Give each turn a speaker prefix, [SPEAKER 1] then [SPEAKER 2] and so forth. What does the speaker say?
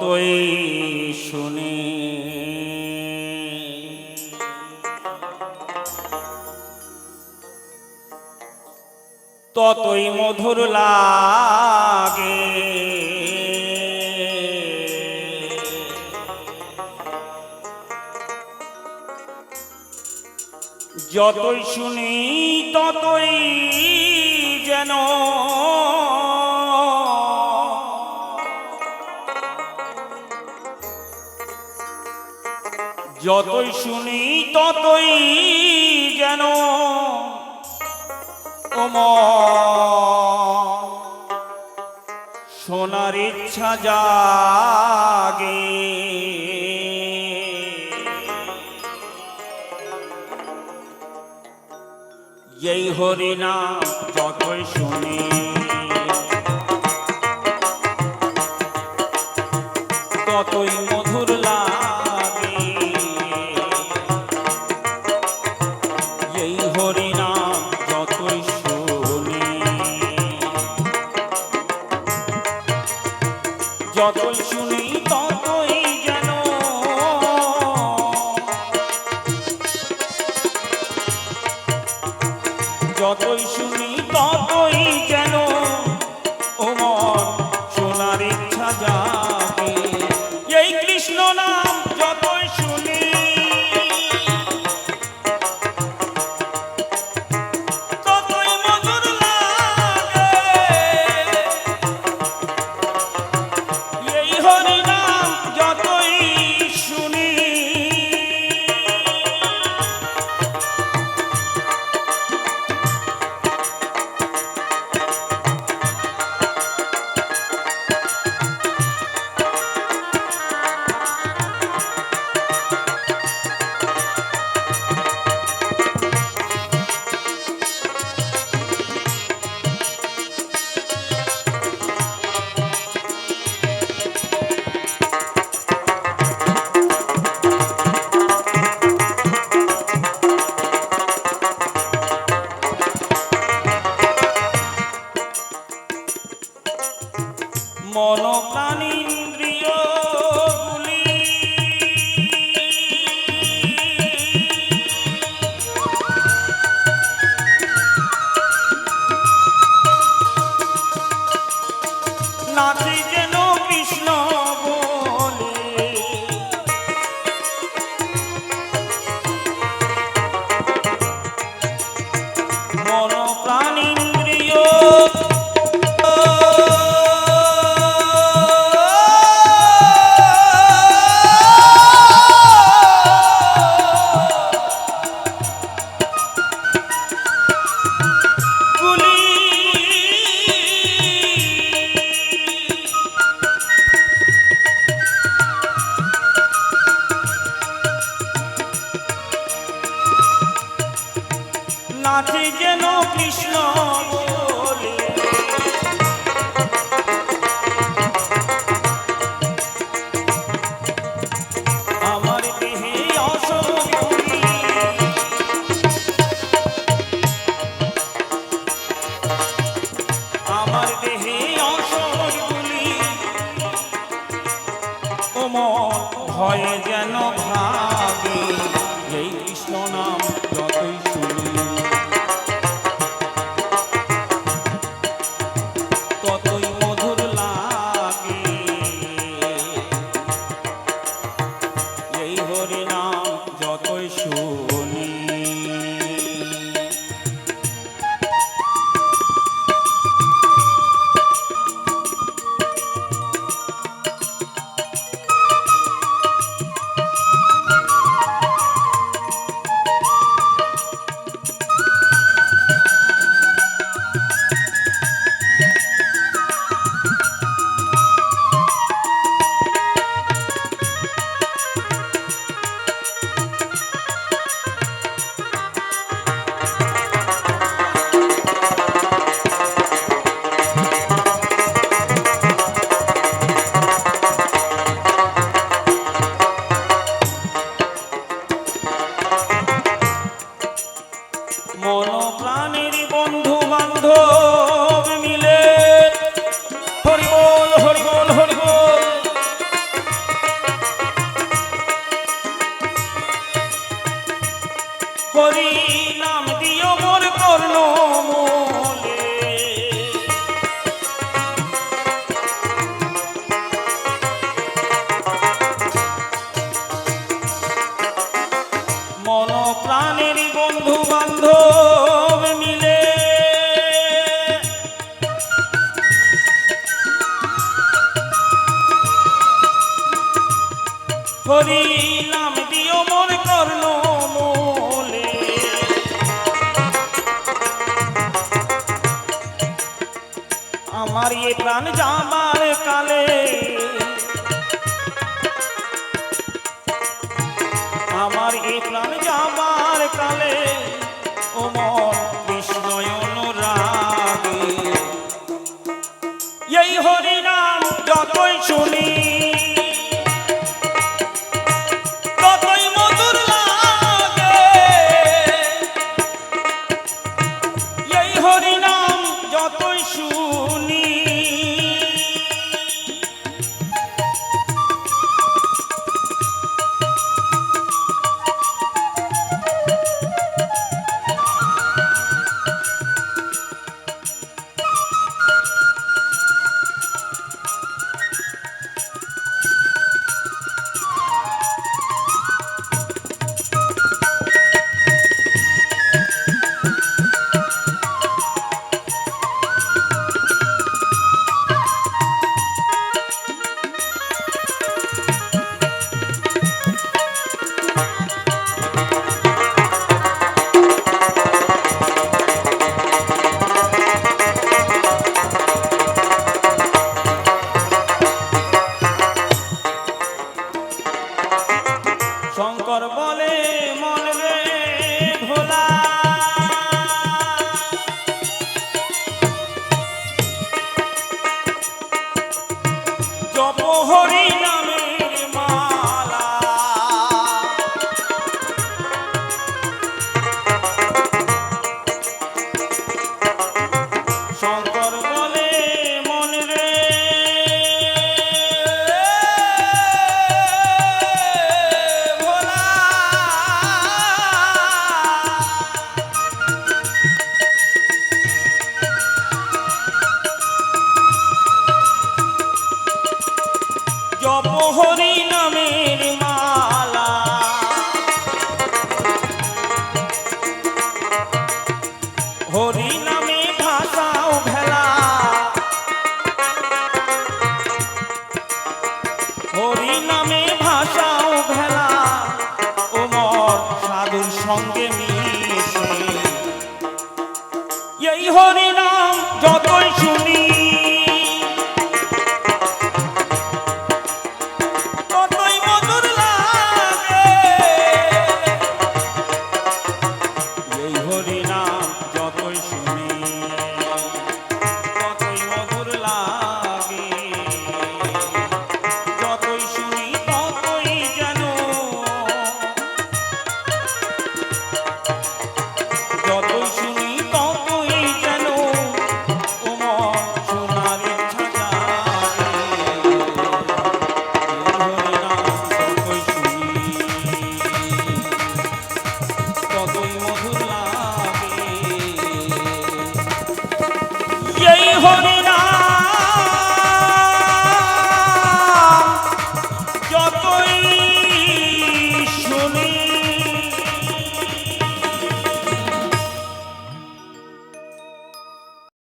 [SPEAKER 1] তুই শুনি। ততই মধুর লাগে। যতই শুনি ততই যেন যতই শুনি ততই যেন সোনার ইচ্ছা জাগে। এই হরিনা যতই শুনি Come on. ভয় যেন ভা প্রাণের বন্ধু বান্ধব করিলাম দিও মোর কর্ণ মোলে। আমার এ প্রাণ যাবার কালে আমার এ জপ হরি নামের মা